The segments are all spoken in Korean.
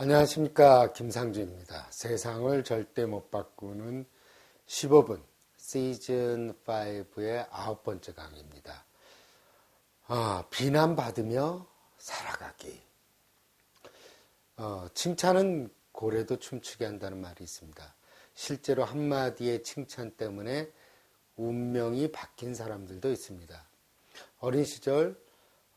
안녕하십니까 김상주입니다. 세상을 절대 못 바꾸는 15분 시즌 5의 아홉 번째 강의입니다. 아, 비난받으며 살아가기. 어, 칭찬은 고래도 춤추게 한다는 말이 있습니다. 실제로 한마디의 칭찬 때문에 운명이 바뀐 사람들도 있습니다. 어린 시절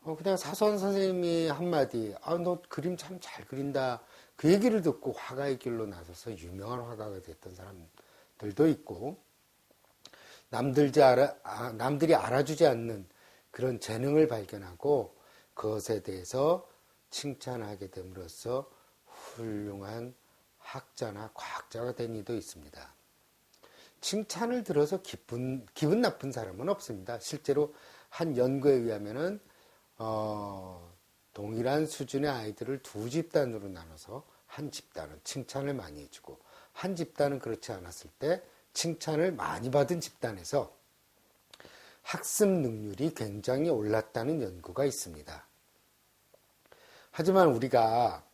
어, 그냥 사소한 선생님이 한마디, 아, 너 그림 참 잘 그린다. 그 얘기를 듣고 화가의 길로 나서서 유명한 화가가 됐던 사람들도 있고, 남들지 알아, 아, 남들이 알아주지 않는 그런 재능을 발견하고, 그것에 대해서 칭찬하게 됨으로써 훌륭한 학자나 과학자가 된 이도 있습니다. 칭찬을 들어서 기분, 기분 나쁜 사람은 없습니다. 실제로 한 연구에 의하면은 어, 동일한 수준의 아이들을 두 집단으로 나눠서 한 집단은 칭찬을 많이 해주고 한 집단은 그렇지 않았을 때 칭찬을 많이 받은 집단에서 학습 능률이 굉장히 올랐다는 연구가 있습니다. 하지만 우리가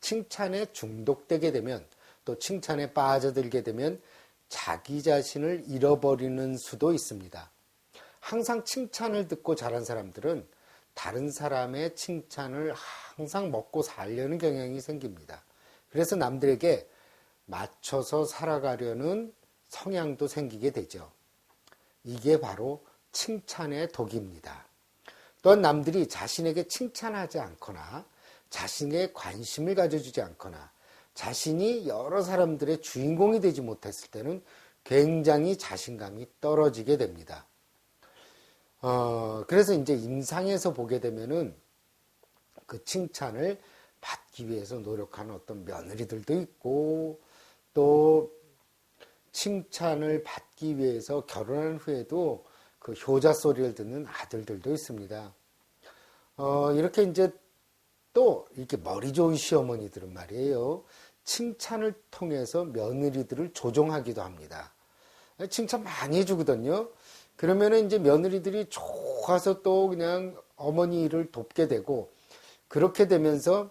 칭찬에 중독되게 되면 또 칭찬에 빠져들게 되면 자기 자신을 잃어버리는 수도 있습니다. 항상 칭찬을 듣고 자란 사람들은 다른 사람의 칭찬을 항상 먹고 살려는 경향이 생깁니다. 그래서 남들에게 맞춰서 살아가려는 성향도 생기게 되죠. 이게 바로 칭찬의 독입니다. 또한 남들이 자신에게 칭찬하지 않거나 자신의 관심을 가져주지 않거나 자신이 여러 사람들의 주인공이 되지 못했을 때는 굉장히 자신감이 떨어지게 됩니다. 어, 그래서 이제 임상에서 보게 되면은 그 칭찬을 받기 위해서 노력하는 어떤 며느리들도 있고 또 칭찬을 받기 위해서 결혼한 후에도 그 효자 소리를 듣는 아들들도 있습니다. 어, 이렇게 이제 또 이렇게 머리 좋은 시어머니들은 말이에요. 칭찬을 통해서 며느리들을 조종하기도 합니다. 칭찬 많이 해주거든요. 그러면은 이제 며느리들이 좋아서 또 그냥 어머니 일을 돕게 되고 그렇게 되면서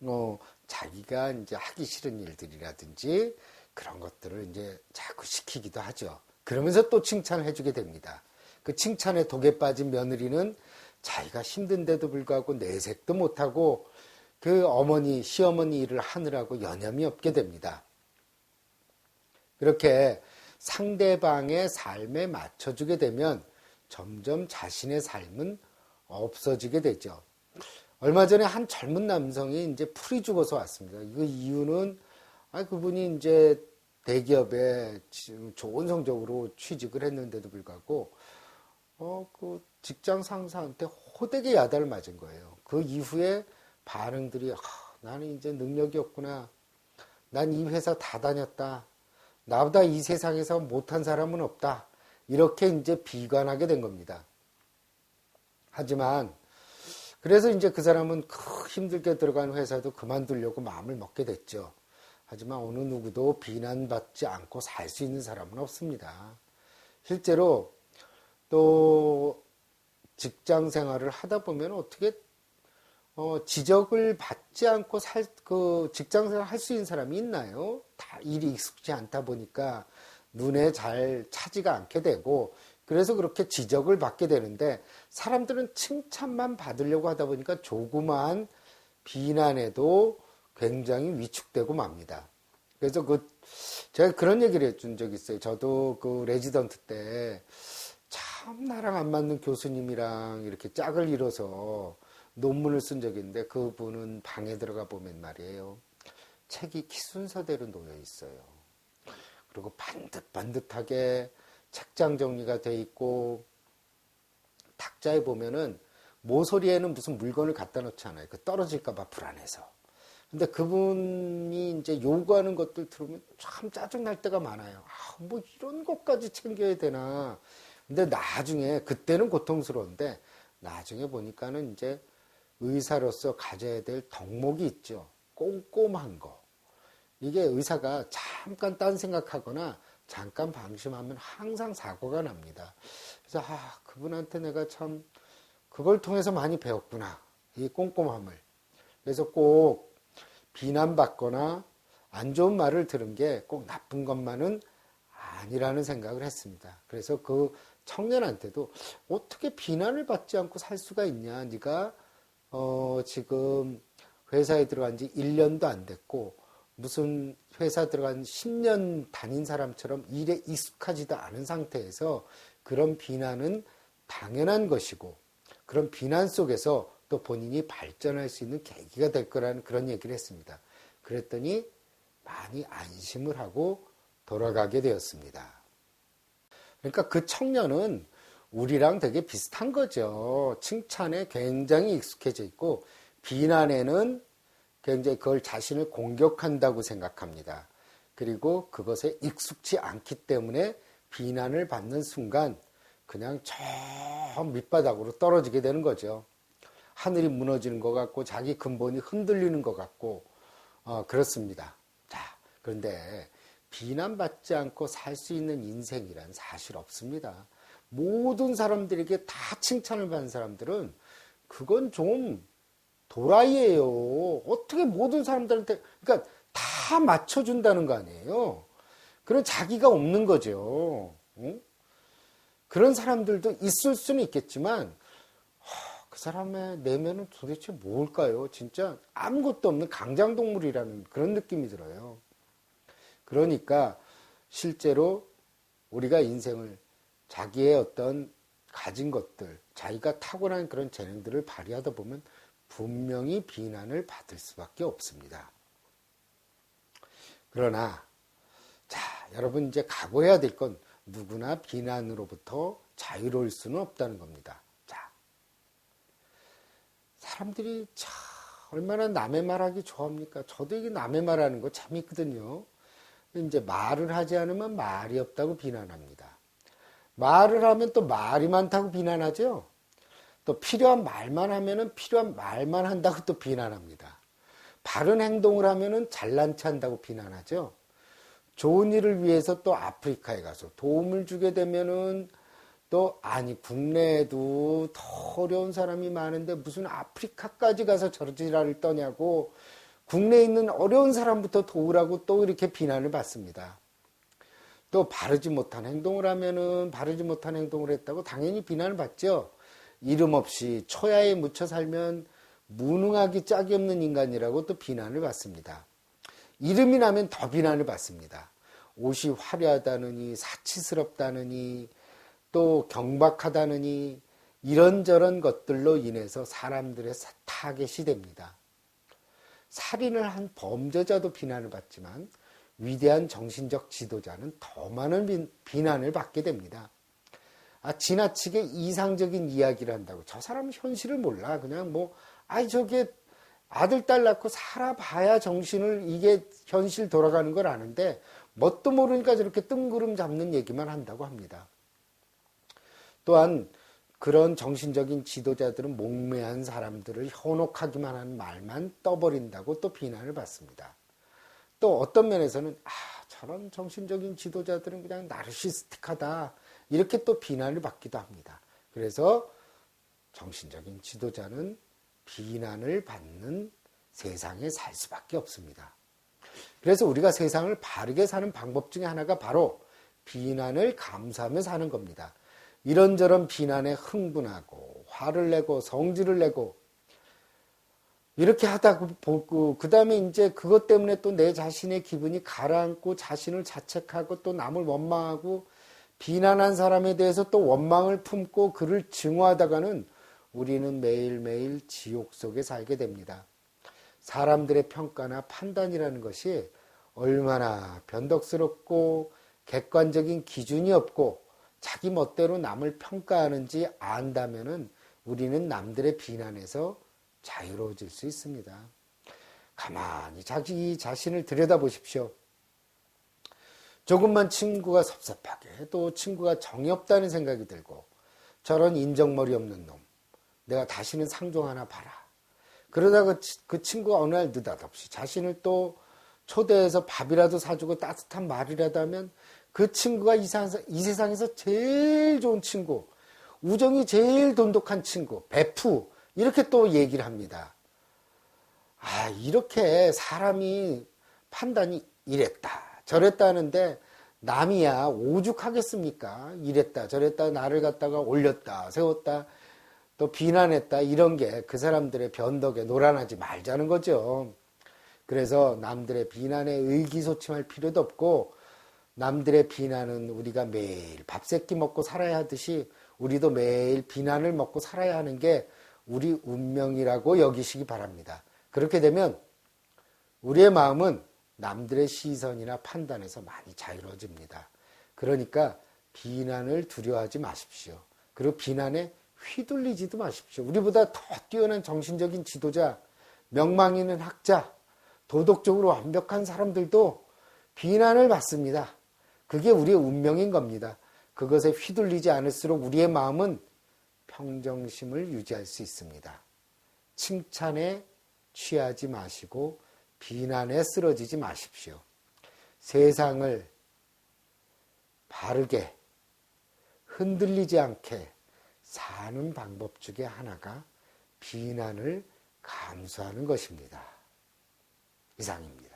어 자기가 이제 하기 싫은 일들이라든지 그런 것들을 이제 자꾸 시키기도 하죠. 그러면서 또 칭찬을 해주게 됩니다. 그 칭찬에 독에 빠진 며느리는 자기가 힘든데도 불구하고 내색도 못하고 그 어머니, 시어머니 일을 하느라고 여념이 없게 됩니다. 그렇게 상대방의 삶에 맞춰주게 되면 점점 자신의 삶은 없어지게 되죠. 얼마 전에 한 젊은 남성이 이제 풀이 죽어서 왔습니다. 그 이유는 아 그분이 이제 대기업에 좋은 성적으로 취직을 했는데도 불구하고 어 그 직장 상사한테 호되게 야단을 맞은 거예요. 그 이후에 반응들이 아, 나는 이제 능력이 없구나. 난 이 회사 다 다녔다. 나보다 이 세상에서 못한 사람은 없다. 이렇게 이제 비관하게 된 겁니다. 하지만 그래서 이제 그 사람은 힘들게 들어간 회사도 그만두려고 마음을 먹게 됐죠. 하지만 어느 누구도 비난받지 않고 살 수 있는 사람은 없습니다. 실제로 또 직장 생활을 하다 보면 어떻게 어, 지적을 받지 않고 살, 그 직장 생활 할 수 있는 사람이 있나요? 다 일이 익숙지 않다 보니까 눈에 잘 차지가 않게 되고 그래서 그렇게 지적을 받게 되는데 사람들은 칭찬만 받으려고 하다 보니까 조그만 비난에도 굉장히 위축되고 맙니다. 그래서 그 제가 그런 얘기를 해준 적이 있어요. 저도 그 레지던트 때 참 나랑 안 맞는 교수님이랑 이렇게 짝을 이뤄서 논문을 쓴 적이 있는데 그 분은 방에 들어가 보면 말이에요. 책이 키순서대로 놓여 있어요. 그리고 반듯반듯하게 책장 정리가 돼 있고 탁자에 보면은 모서리에는 무슨 물건을 갖다 놓지 않아요. 그 떨어질까봐 불안해서. 근데 그분이 이제 요구하는 것들 들으면 참 짜증날 때가 많아요. 아, 뭐 이런 것까지 챙겨야 되나. 근데 나중에, 그때는 고통스러운데, 나중에 보니까는 이제 의사로서 가져야 될 덕목이 있죠. 꼼꼼한 거. 이게 의사가 잠깐 딴 생각하거나 잠깐 방심하면 항상 사고가 납니다. 그래서 아 그분한테 내가 참 그걸 통해서 많이 배웠구나 이 꼼꼼함을. 그래서 꼭 비난받거나 안 좋은 말을 들은 게 꼭 나쁜 것만은 아니라는 생각을 했습니다. 그래서 그 청년한테도 어떻게 비난을 받지 않고 살 수가 있냐? 네가 어 지금 회사에 들어간 지 1년도 안 됐고 무슨 회사 들어간 10년 다닌 사람처럼 일에 익숙하지도 않은 상태에서 그런 비난은 당연한 것이고 그런 비난 속에서 또 본인이 발전할 수 있는 계기가 될 거라는 그런 얘기를 했습니다. 그랬더니 많이 안심을 하고 돌아가게 되었습니다. 그러니까 그 청년은 우리랑 되게 비슷한 거죠. 칭찬에 굉장히 익숙해져 있고 비난에는 굉장히 그걸 자신을 공격한다고 생각합니다. 그리고 그것에 익숙치 않기 때문에 비난을 받는 순간 그냥 저 밑바닥으로 떨어지게 되는 거죠. 하늘이 무너지는 것 같고 자기 근본이 흔들리는 것 같고 어, 그렇습니다. 자, 그런데 비난받지 않고 살 수 있는 인생이란 사실 없습니다. 모든 사람들에게 다 칭찬을 받는 사람들은 그건 좀 도라이예요. 어떻게 모든 사람들한테 그러니까 다 맞춰준다는 거 아니에요. 그런 자기가 없는 거죠. 응? 그런 사람들도 있을 수는 있겠지만 그 사람의 내면은 도대체 뭘까요? 진짜 아무것도 없는 강장동물이라는 그런 느낌이 들어요. 그러니까 실제로 우리가 인생을 자기의 어떤 가진 것들, 자기가 타고난 그런 재능들을 발휘하다 보면 분명히 비난을 받을 수밖에 없습니다. 그러나, 자, 여러분 이제 각오해야 될 건 누구나 비난으로부터 자유로울 수는 없다는 겁니다. 자, 사람들이 참 얼마나 남의 말하기 좋아합니까? 저도 이게 남의 말하는 거 재밌거든요. 이제 말을 하지 않으면 말이 없다고 비난합니다. 말을 하면 또 말이 많다고 비난하죠. 또 필요한 말만 하면은 필요한 말만 한다고 또 비난합니다. 바른 행동을 하면은 잘난 체 한다고 비난하죠. 좋은 일을 위해서 또 아프리카에 가서 도움을 주게 되면은 또 아니 국내에도 더 어려운 사람이 많은데 무슨 아프리카까지 가서 저지랄을 떠냐고 국내에 있는 어려운 사람부터 도우라고 또 이렇게 비난을 받습니다. 또 바르지 못한 행동을 하면은 바르지 못한 행동을 했다고 당연히 비난을 받죠. 이름 없이 초야에 묻혀 살면 무능하기 짝이 없는 인간이라고 또 비난을 받습니다. 이름이 나면 더 비난을 받습니다. 옷이 화려하다느니 사치스럽다느니 또 경박하다느니 이런저런 것들로 인해서 사람들의 타겟이 됩니다. 살인을 한 범죄자도 비난을 받지만 위대한 정신적 지도자는 더 많은 비난을 받게 됩니다. 아, 지나치게 이상적인 이야기를 한다고. 저 사람은 현실을 몰라. 그냥 뭐, 아이, 저게 아들, 딸 낳고 살아봐야 정신을 이게 현실 돌아가는 걸 아는데, 뭣도 모르니까 저렇게 뜬구름 잡는 얘기만 한다고 합니다. 또한 그런 정신적인 지도자들은 목매한 사람들을 현혹하기만 하는 말만 떠버린다고 또 비난을 받습니다. 또 어떤 면에서는 아 저런 정신적인 지도자들은 그냥 나르시스틱하다 이렇게 또 비난을 받기도 합니다. 그래서 정신적인 지도자는 비난을 받는 세상에 살 수밖에 없습니다. 그래서 우리가 세상을 바르게 사는 방법 중에 하나가 바로 비난을 감수하며 사는 겁니다. 이런저런 비난에 흥분하고 화를 내고 성질을 내고 이렇게 하다 보고 그 다음에 이제 그것 때문에 또 내 자신의 기분이 가라앉고 자신을 자책하고 또 남을 원망하고 비난한 사람에 대해서 또 원망을 품고 그를 증오하다가는 우리는 매일매일 지옥 속에 살게 됩니다. 사람들의 평가나 판단이라는 것이 얼마나 변덕스럽고 객관적인 기준이 없고 자기 멋대로 남을 평가하는지 안다면은 우리는 남들의 비난에서 자유로워질 수 있습니다. 가만히 자기 자신을 들여다보십시오. 조금만 친구가 섭섭하게 또 친구가 정이 없다는 생각이 들고 저런 인정머리 없는 놈 내가 다시는 상종 하나 봐라. 그러다가 그 친구가 어느 날 느닷없이 자신을 또 초대해서 밥이라도 사주고 따뜻한 말이라도 하면 그 친구가 이, 세상에서 제일 좋은 친구, 우정이 제일 돈독한 친구, 베프, 이렇게 또 얘기를 합니다. 아, 이렇게 사람이 판단이 이랬다, 저랬다 하는데 남이야 오죽하겠습니까? 이랬다, 저랬다, 나를 갖다가 올렸다, 세웠다, 또 비난했다, 이런 게 그 사람들의 변덕에 노란하지 말자는 거죠. 그래서 남들의 비난에 의기소침할 필요도 없고 남들의 비난은 우리가 매일 밥 세 끼 먹고 살아야 하듯이 우리도 매일 비난을 먹고 살아야 하는 게 우리 운명이라고 여기시기 바랍니다. 그렇게 되면 우리의 마음은 남들의 시선이나 판단에서 많이 자유로워집니다. 그러니까 비난을 두려워하지 마십시오. 그리고 비난에 휘둘리지도 마십시오. 우리보다 더 뛰어난 정신적인 지도자, 명망 있는 학자, 도덕적으로 완벽한 사람들도 비난을 받습니다. 그게 우리의 운명인 겁니다. 그것에 휘둘리지 않을수록 우리의 마음은 평정심을 유지할 수 있습니다. 칭찬에 취하지 마시고 비난에 쓰러지지 마십시오. 세상을 바르게 흔들리지 않게 사는 방법 중에 하나가 비난을 감수하는 것입니다. 이상입니다.